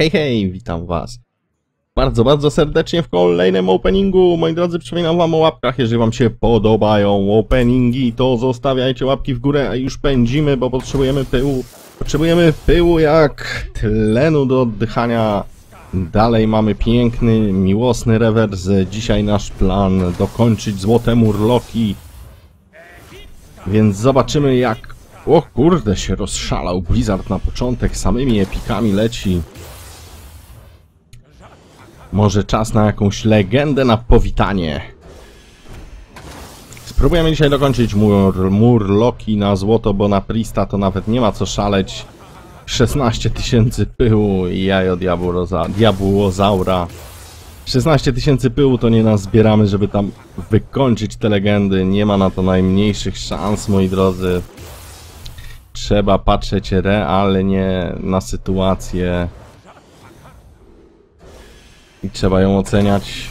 Hej, hej, witam was. Bardzo, bardzo serdecznie w kolejnym openingu. Moi drodzy, przypominam wam o łapkach. Jeżeli wam się podobają openingi, to zostawiajcie łapki w górę, a już pędzimy, bo potrzebujemy pyłu. Potrzebujemy pyłu jak tlenu do oddychania. Dalej mamy piękny, miłosny rewers. Dzisiaj nasz plan dokończyć złote murloki. Więc zobaczymy jak... O kurde, się rozszalał Blizzard na początek, samymi epikami leci. Może czas na jakąś legendę na powitanie. Spróbujemy dzisiaj dokończyć mur, murloki na złoto, bo na Prista to nawet nie ma co szaleć. 16 tysięcy pyłu i jajo diabłozaura. 16 tysięcy pyłu to nie nas zbieramy, żeby tam wykończyć te legendy. Nie ma na to najmniejszych szans, moi drodzy. Trzeba patrzeć realnie na sytuację i trzeba ją oceniać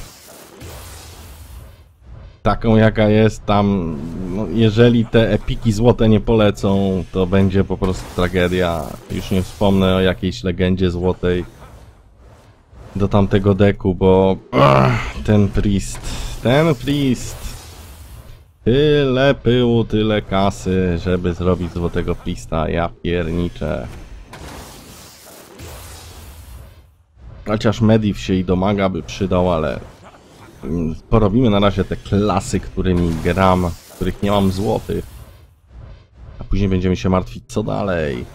taką jaka jest tam. No, jeżeli te epiki złote nie polecą to będzie po prostu tragedia. Już nie wspomnę o jakiejś legendzie złotej do tamtego deku, bo ach, ten priest ten priest. Tyle pyłu, tyle kasy żeby zrobić złotego priesta. Ja pierniczę Chociaż Mediv się i domaga by przydał, ale mm, porobimy na razie te klasy, którymi gram, których nie mam złotych. A później będziemy się martwić co dalej.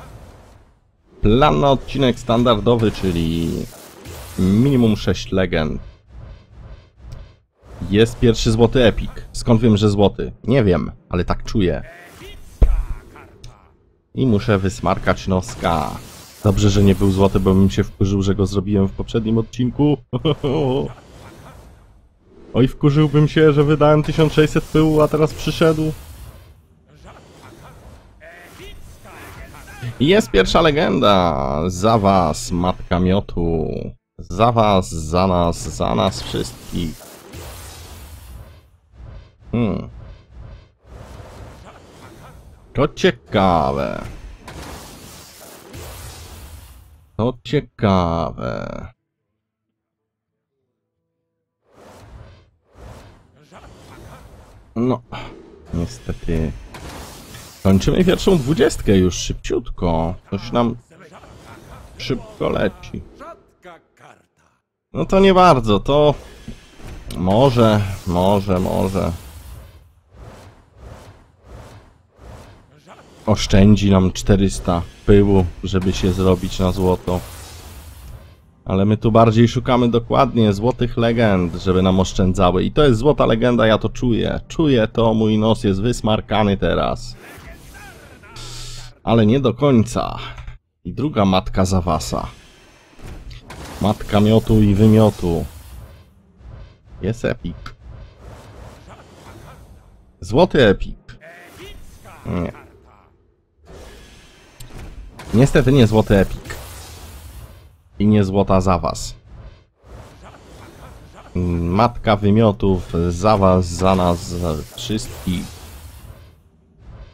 Plan na odcinek standardowy, czyli minimum 6 legend. Jest pierwszy złoty epik. Skąd wiem, że złoty? Nie wiem, ale tak czuję. I muszę wysmarkać noska. Dobrze, że nie był złoty, bo bym się wkurzył, że go zrobiłem w poprzednim odcinku. Oj, wkurzyłbym się, że wydałem 1600 pyłu, a teraz przyszedł. Jest pierwsza legenda. Za was, matka miotu. Za was, za nas, za nas wszystkich. Hmm. To ciekawe. To ciekawe. No, niestety. Kończymy pierwszą dwudziestkę już szybciutko. Coś nam szybko leci. No to nie bardzo, to może, może, może. Oszczędzi nam 400 pyłu, żeby się zrobić na złoto. Ale my tu bardziej szukamy dokładnie złotych legend, żeby nam oszczędzały. I to jest złota legenda, ja to czuję. Czuję to, mój nos jest wysmarkany teraz. Ale nie do końca. I druga matka Zawasa. Matka miotu i wymiotu. Jest epik. Złoty epik. Nie. Niestety nie złoty epik. I nie złota za was. Matka wymiotów za was, za nas, za wszystkich.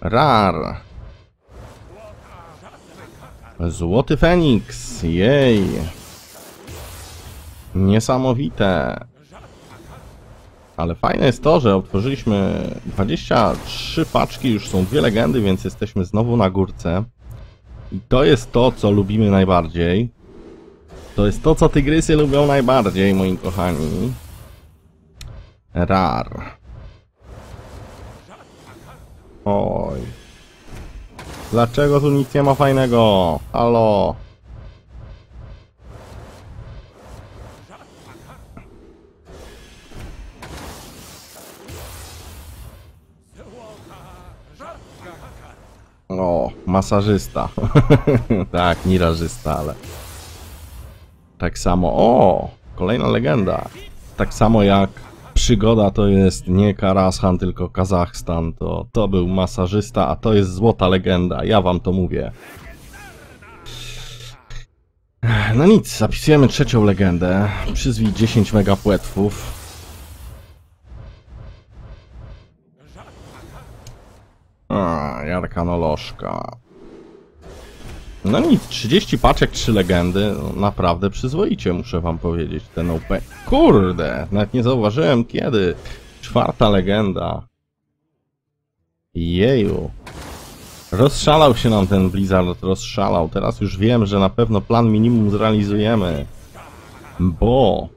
Rar. Złoty Feniks, jej. Niesamowite. Ale fajne jest to, że otworzyliśmy 23 paczki, już są dwie legendy, więc jesteśmy znowu na górce. I to jest to, co lubimy najbardziej. To jest to, co tygrysy lubią najbardziej, moi kochani. Rar. Oj. Dlaczego tu nic nie ma fajnego? Halo. O, masażysta. tak, nirażysta, ale... Tak samo... O! Kolejna legenda. Tak samo jak przygoda to jest nie Karashan, tylko Kazachstan, to to był masażysta, a to jest złota legenda. Ja wam to mówię. No nic, zapisujemy trzecią legendę. Przyzwij 10 megapłetwów. A, Jarkanolożka. No nic, 30 paczek, 3 legendy. Naprawdę przyzwoicie, muszę wam powiedzieć. Ten open... Kurde, nawet nie zauważyłem kiedy. Czwarta legenda. Jeju. Rozszalał się nam ten Blizzard, rozszalał. Teraz już wiem, że na pewno plan minimum zrealizujemy. Bo...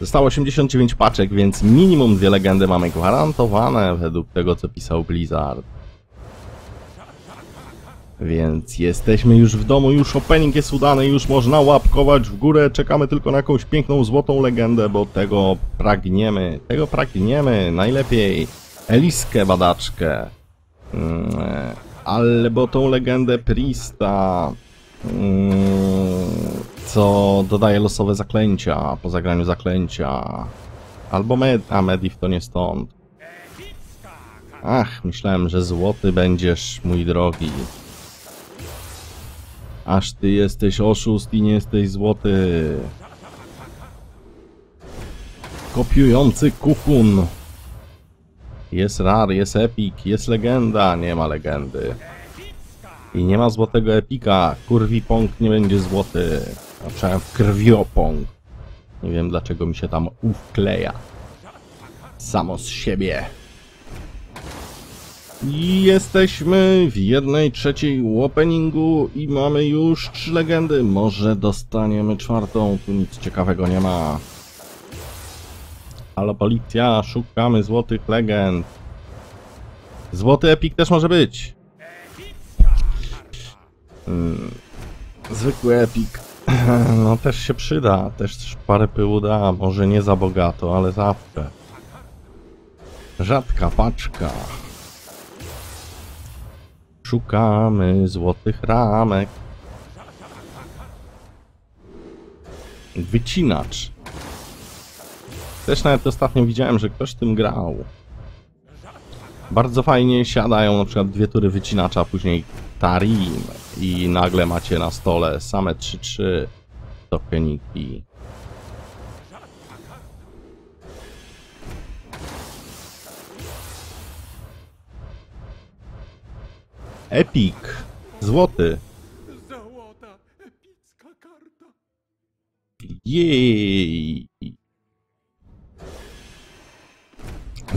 Zostało 89 paczek, więc minimum dwie legendy mamy gwarantowane według tego, co pisał Blizzard. Więc jesteśmy już w domu, już opening jest udany, już można łapkować w górę. Czekamy tylko na jakąś piękną, złotą legendę, bo tego pragniemy. Tego pragniemy. Najlepiej Eliskę badaczkę. Mm, albo tą legendę Prista. Mm, co dodaje losowe zaklęcia po zagraniu zaklęcia. Albo Med... A, Medivh to nie stąd. Ach, myślałem, że złoty będziesz, mój drogi. Aż ty jesteś oszust i nie jesteś złoty. Kopiujący kukun. Jest rar, jest epik, jest legenda. Nie ma legendy. I nie ma złotego epika. Kurwi pong nie będzie złoty. Zacząłem krwiopong. Nie wiem dlaczego mi się tam uwkleja. Samo z siebie. I jesteśmy w jednej trzeciej openingu i mamy już trzy legendy. Może dostaniemy czwartą, tu nic ciekawego nie ma. Ale policja, szukamy złotych legend. Złoty epik też może być. Hmm. Zwykły epik. No też się przyda, też parę pyłu da, może nie za bogato, ale zawsze. Rzadka paczka. Szukamy złotych ramek. Wycinacz. Też nawet ostatnio widziałem, że ktoś tym grał. Bardzo fajnie siadają na przykład dwie tury wycinacza, a później Tarim i nagle macie na stole same 3-3 tokeniki. Epic. Złoty. Załota, epicka karta. Jej.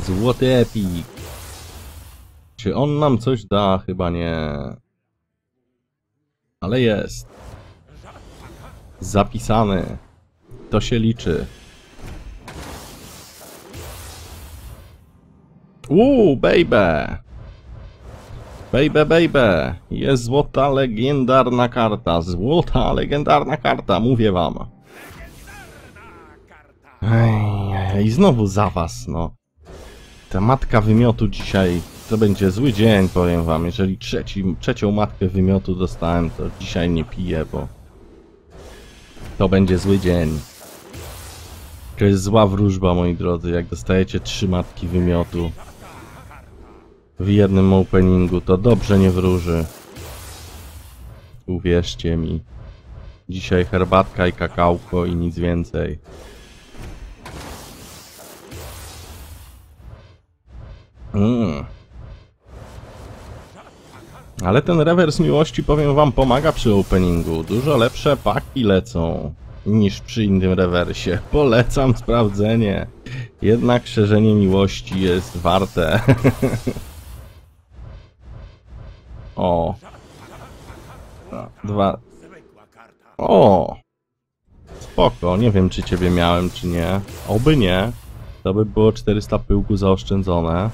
Złoty epik. Czy on nam coś da? Chyba nie. Ale jest. Zapisany. To się liczy. Uuu, baby! Baby, baby! Jest złota legendarna karta. Złota legendarna karta, mówię wam. Ej, I znowu za was, no. Ta matka wymiotu dzisiaj to będzie zły dzień, powiem wam. Jeżeli trzeci, trzecią matkę wymiotu dostałem, to dzisiaj nie piję, bo to będzie zły dzień. To jest zła wróżba, moi drodzy, jak dostajecie trzy matki wymiotu w jednym openingu, to dobrze nie wróży. Uwierzcie mi. Dzisiaj herbatka i kakałko i nic więcej. Mm. Ale ten rewers miłości, powiem wam, pomaga przy openingu. Dużo lepsze paki lecą niż przy innym rewersie. Polecam sprawdzenie. Jednak szerzenie miłości jest warte. o. Dwa. O! Spoko, nie wiem czy ciebie miałem, czy nie. Oby nie. To by było 400 pyłku zaoszczędzone.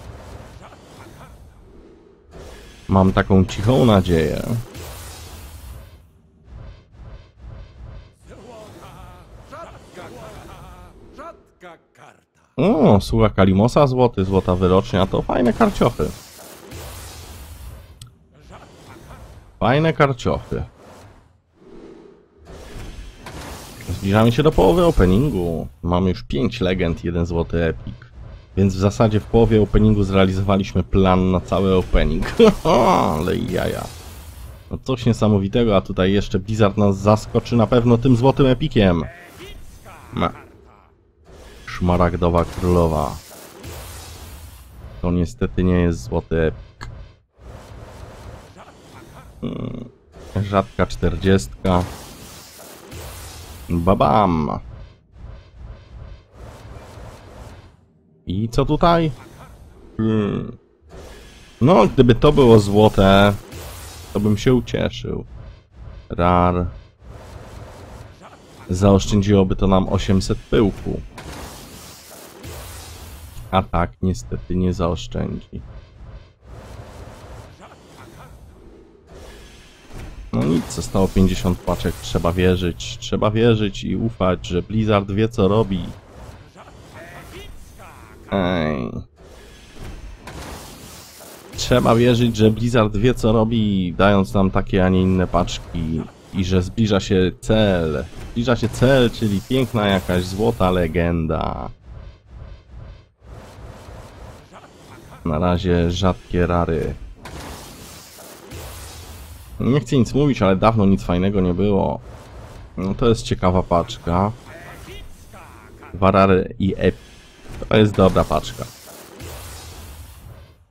Mam taką cichą nadzieję. O, sługa Kalimosa złoty, złota wyrocznia, to fajne karciochy. Fajne karciochy. Zbliżamy się do połowy openingu. Mamy już 5 legend, jeden złoty epik. Więc w zasadzie w połowie openingu zrealizowaliśmy plan na cały opening. Ale jaja. No coś niesamowitego, a tutaj jeszcze Blizzard nas zaskoczy na pewno tym złotym epikiem. Ma. Szmaragdowa królowa. To niestety nie jest złoty epik. Hmm. Rzadka czterdziestka. Babam. I co tutaj? Hmm. No, gdyby to było złote, to bym się ucieszył. Rar. Zaoszczędziłoby to nam 800 pyłku. A tak, niestety nie zaoszczędzi. No nic, zostało 50 paczek. Trzeba wierzyć, trzeba wierzyć i ufać, że Blizzard wie co robi. Ej. Trzeba wierzyć, że Blizzard wie co robi, dając nam takie, a nie inne paczki. I że zbliża się cel. Zbliża się cel, czyli piękna jakaś złota legenda. Na razie rzadkie rary. Nie chcę nic mówić, ale dawno nic fajnego nie było. No to jest ciekawa paczka. Warary i Ep. To jest dobra paczka.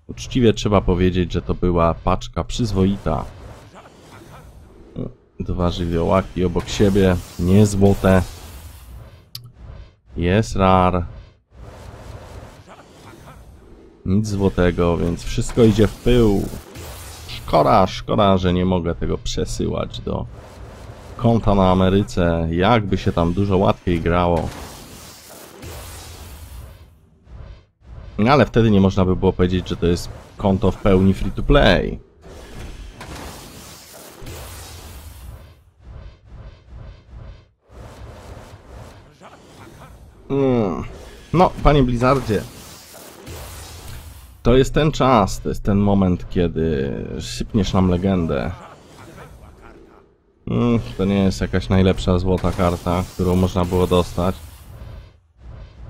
Uczciwie trzeba powiedzieć, że to była paczka przyzwoita. Dwa żywiołaki obok siebie, nie złote. Jest rar. Nic złotego, więc wszystko idzie w pył. Szkoda, szkoda, że nie mogę tego przesyłać do konta na Ameryce. Jakby się tam dużo łatwiej grało. Ale wtedy nie można by było powiedzieć, że to jest konto w pełni free to play. Mm. No, panie Blizzardzie. To jest ten czas, to jest ten moment, kiedy sypniesz nam legendę. Mm, to nie jest jakaś najlepsza złota karta, którą można było dostać.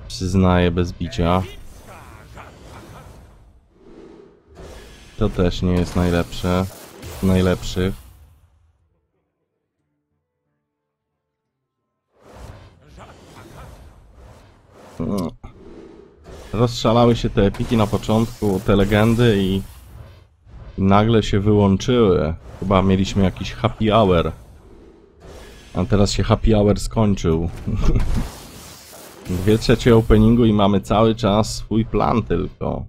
Przyznaję bez bicia. To też nie jest najlepsze. z Najlepszych. No. Rozszalały się te epiki na początku, te legendy i... i nagle się wyłączyły. Chyba mieliśmy jakiś happy hour. A teraz się happy hour skończył. Dwie trzecie openingu i mamy cały czas swój plan tylko.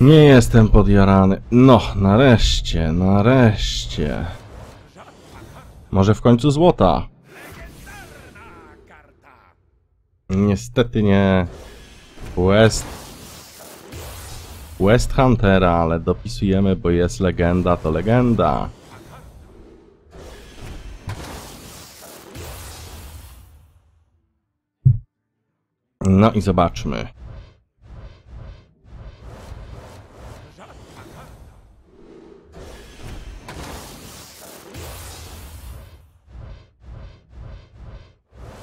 Nie jestem podjarany. No, nareszcie, nareszcie. Może w końcu złota? Niestety nie. West. West Huntera, ale dopisujemy, bo jest legenda, to legenda. No i zobaczmy.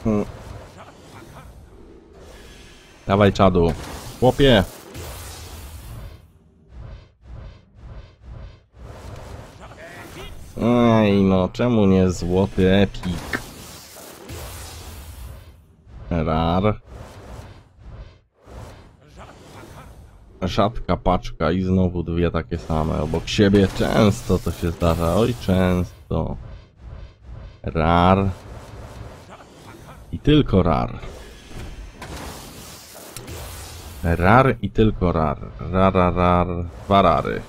Mm. Dawaj czadu. Chłopie. Ej, no czemu nie złoty epik? Rar. Rzadka paczka i znowu dwie takie same obok siebie. Często to się zdarza, oj często. Rar. I tylko rar. Rar i tylko rar. Rara, rar, dwa rary.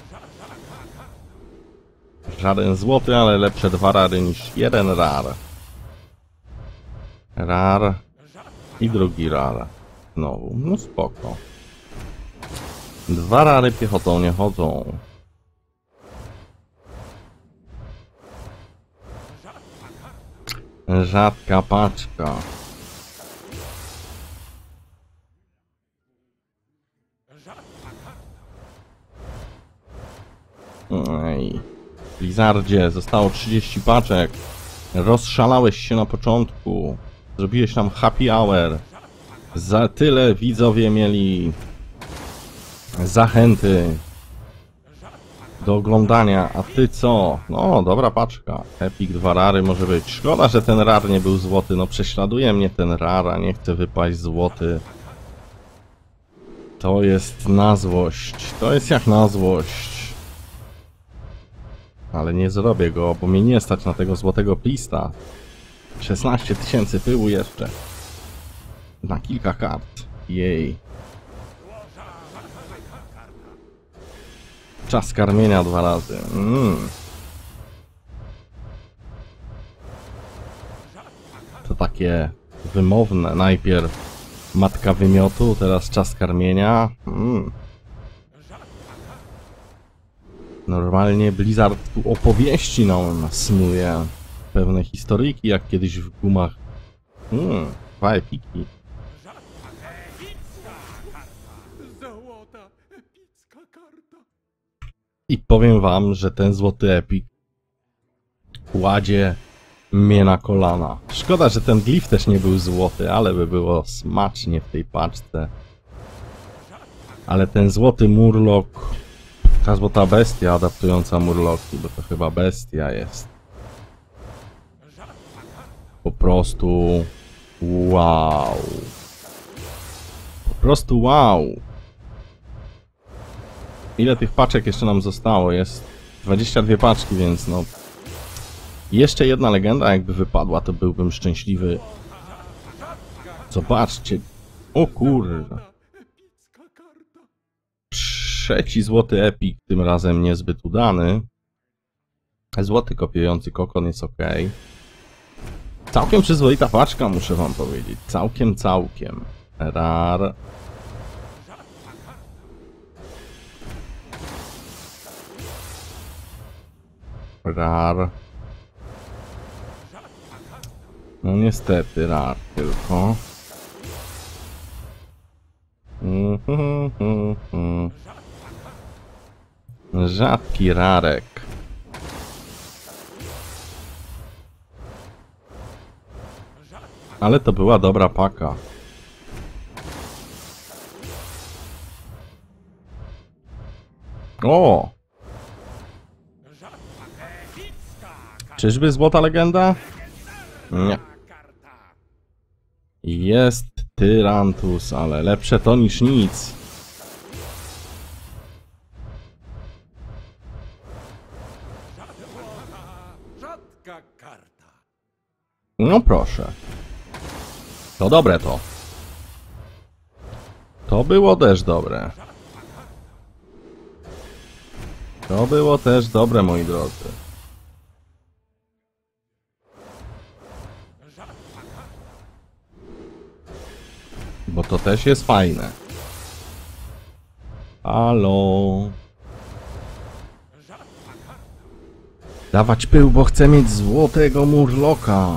Żaden złoty, ale lepsze dwa rary niż jeden rar. Rar i drugi rar. Znowu, no spoko. Dwa rary piechotą nie chodzą. Rzadka paczka. Ej. Blizzardzie, zostało 30 paczek. Rozszalałeś się na początku. Zrobiłeś nam happy hour. Za tyle widzowie mieli zachęty do oglądania, a ty co? No, dobra paczka. Epic dwa rary może być. Szkoda, że ten rar nie był złoty. No, prześladuje mnie ten rar, a nie chcę wypaść złoty. To jest na złość. To jest jak na złość. Ale nie zrobię go, bo mnie nie stać na tego złotego plista. 16 tysięcy pyłu jeszcze. Na kilka kart. Jej. Czas karmienia dwa razy. Mm. To takie wymowne. Najpierw matka wymiotu, teraz czas karmienia. Mm. Normalnie Blizzard tu opowieści nam snuje. Pewne historyjki, jak kiedyś w gumach. Mm, dwa I powiem wam, że ten złoty epik kładzie mnie na kolana. Szkoda, że ten glif też nie był złoty, ale by było smacznie w tej paczce. Ale ten złoty murlok, ta złota bestia adaptująca murloki, bo to chyba bestia jest. Po prostu wow. Po prostu wow. Ile tych paczek jeszcze nam zostało? Jest 22 paczki, więc no... Jeszcze jedna legenda jakby wypadła, to byłbym szczęśliwy. Zobaczcie. O kurwa. Trzeci złoty epik, tym razem niezbyt udany. Złoty kopiujący kokon jest ok. Całkiem przyzwoita paczka, muszę wam powiedzieć. Całkiem, całkiem. Rar. Rar. No niestety, rar tylko. Mhm. Rzadki rarek. Ale to była dobra paka. O! Czyżby złota legenda? Nie. Jest Tyrantus, ale lepsze to niż nic. No proszę. To dobre to. To było też dobre. To było też dobre, moi drodzy. To też jest fajne. Halo. Dawać pył, bo chcę mieć złotego murloka.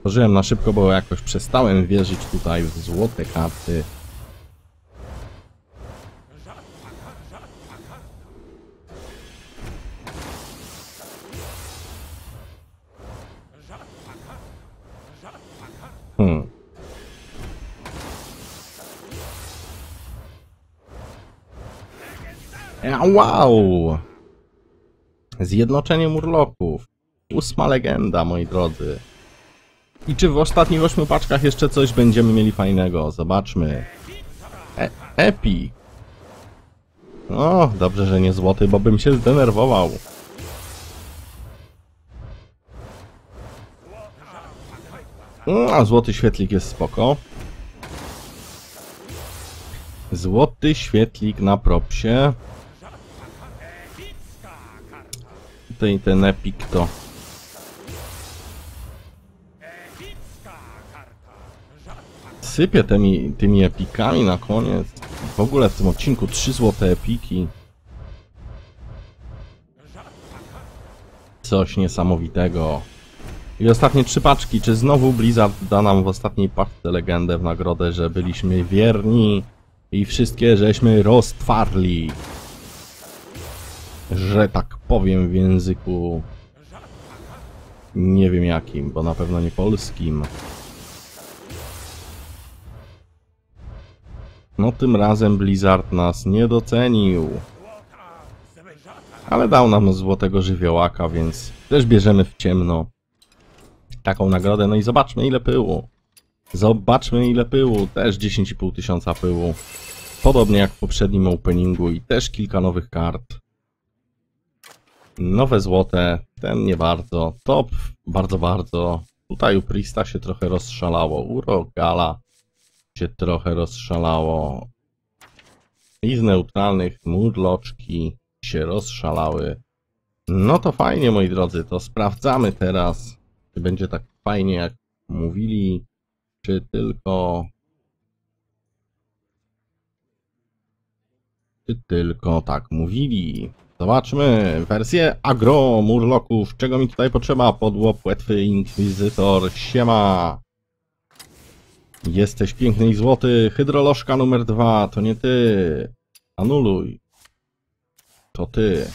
Tworzyłem na szybko, bo jakoś przestałem wierzyć tutaj w złote karty. Wow! Zjednoczenie murloków. Ósma legenda, moi drodzy. I czy w ostatnich ośmiu paczkach jeszcze coś będziemy mieli fajnego? Zobaczmy. E Epi. O, dobrze, że nie złoty, bo bym się zdenerwował. Mm, A złoty świetlik jest spoko. Złoty świetlik na propsie. Tutaj ten epik to sypię tymi, tymi epikami na koniec. W ogóle w tym odcinku trzy złote epiki. Coś niesamowitego. I ostatnie trzy paczki. Czy znowu Blizzard da nam w ostatniej paczce legendę w nagrodę, że byliśmy wierni i wszystkie żeśmy roztwarli? Że tak powiem w języku... Nie wiem jakim, bo na pewno nie polskim. No tym razem Blizzard nas nie docenił. Ale dał nam złotego żywiołaka, więc też bierzemy w ciemno taką nagrodę. No i zobaczmy ile pyłu. Zobaczmy ile pyłu, też 10,5 tysiąca pyłu. Podobnie jak w poprzednim openingu i też kilka nowych kart. Nowe złote, ten nie bardzo. Top, bardzo, bardzo. Tutaj u Prista się trochę rozszalało. U Rogala się trochę rozszalało. I z neutralnych murloczki się rozszalały. No to fajnie, moi drodzy, to sprawdzamy teraz, czy będzie tak fajnie, jak mówili, czy tylko... Czy tylko tak mówili. Zobaczmy wersję agro murloków. Czego mi tutaj potrzeba? Podło płetwy inkwizytor. Siema. Jesteś piękny i złoty. Hydrolożka numer dwa. To nie ty. Anuluj. To ty.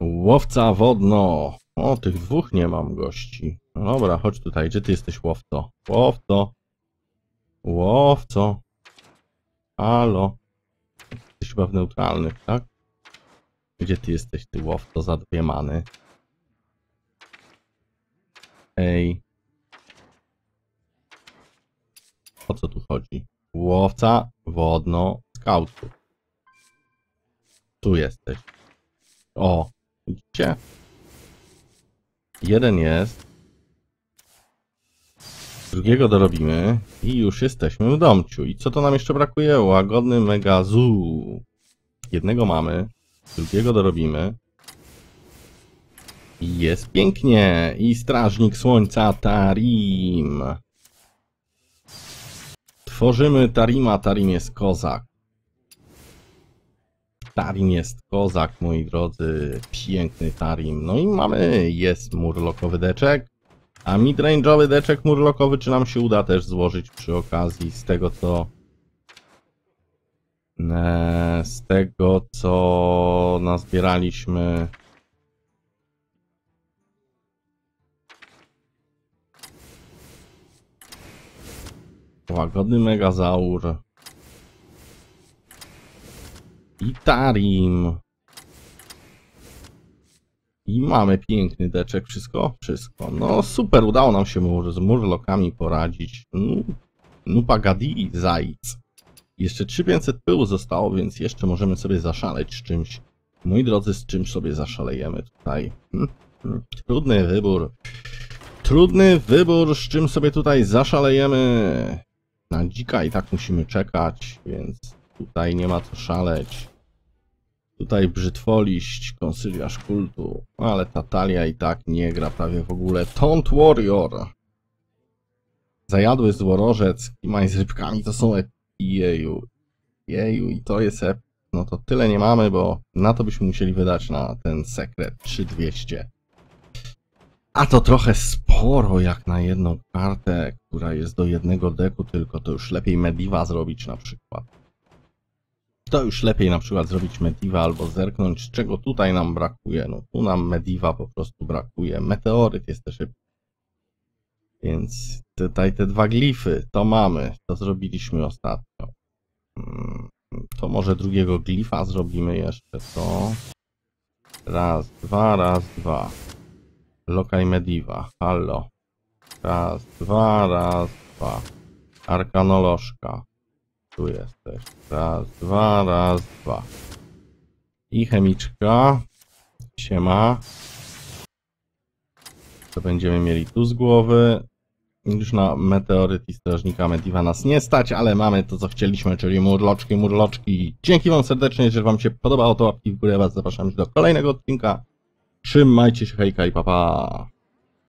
Łowca wodno. O, tych dwóch nie mam gości. No Dobra, chodź tutaj. Gdzie ty jesteś, łowco? Łowco. Łowco. Halo. Jesteś chyba w neutralnych, tak? Gdzie ty jesteś, ty łowco za dwie many? Ej. O co tu chodzi? Łowca wodno skautu. Tu jesteś. O, widzicie? Jeden jest. Drugiego dorobimy i już jesteśmy w domciu. I co to nam jeszcze brakuje? Łagodny megazu. Jednego mamy, drugiego dorobimy. I jest pięknie. I strażnik słońca Tarim. Tworzymy Tarima. Tarim jest kozak. Tarim jest kozak, moi drodzy. Piękny Tarim. No i mamy, jest murlokowy deczek. A midrange'owy deczek murlokowy, czy nam się uda też złożyć przy okazji z tego co... E, z tego co nazbieraliśmy... Łagodny megazaur. I Tarim. I mamy piękny deczek. Wszystko? Wszystko. No super, udało nam się mur, z murlokami poradzić. Nupa Gadi, Zajc. Jeszcze 3500 pyłu zostało, więc jeszcze możemy sobie zaszaleć z czymś. Moi drodzy, z czym sobie zaszalejemy tutaj? Hmm, hmm, Trudny wybór. Trudny wybór, z czym sobie tutaj zaszalejemy. Na dzika i tak musimy czekać, więc tutaj nie ma co szaleć. Tutaj brzytwoliść, konsyliarz kultu, ale ta talia i tak nie gra prawie w ogóle. Taunt Warrior. Zajadły złorożec, kimaj z rybkami to są ep... Jeju. Jeju i to jest ep... No to tyle nie mamy, bo na to byśmy musieli wydać na ten sekret 3200. A to trochę sporo jak na jedną kartę, która jest do jednego deku tylko, to już lepiej Mediva zrobić na przykład. To już lepiej na przykład zrobić Mediva albo zerknąć, czego tutaj nam brakuje. No tu nam Mediva po prostu brakuje. Meteoryt jest też. Więc tutaj te dwa glify, to mamy. To zrobiliśmy ostatnio. Mm, To może drugiego glifa zrobimy jeszcze, to. Raz, dwa, raz, dwa. Lokaj Mediva, hallo. Raz, dwa, raz, dwa. Arkanolożka. Tu jesteś. Raz, dwa, raz, dwa. I chemiczka. Siema. To będziemy mieli tu z głowy. Już na meteoryt i strażnika Mediva nas nie stać, ale mamy to, co chcieliśmy, czyli murloczki, murloczki. Dzięki wam serdecznie, jeżeli wam się podobało, to łapki w górę was zapraszam do kolejnego odcinka. Trzymajcie się, hejka i papa. Pa.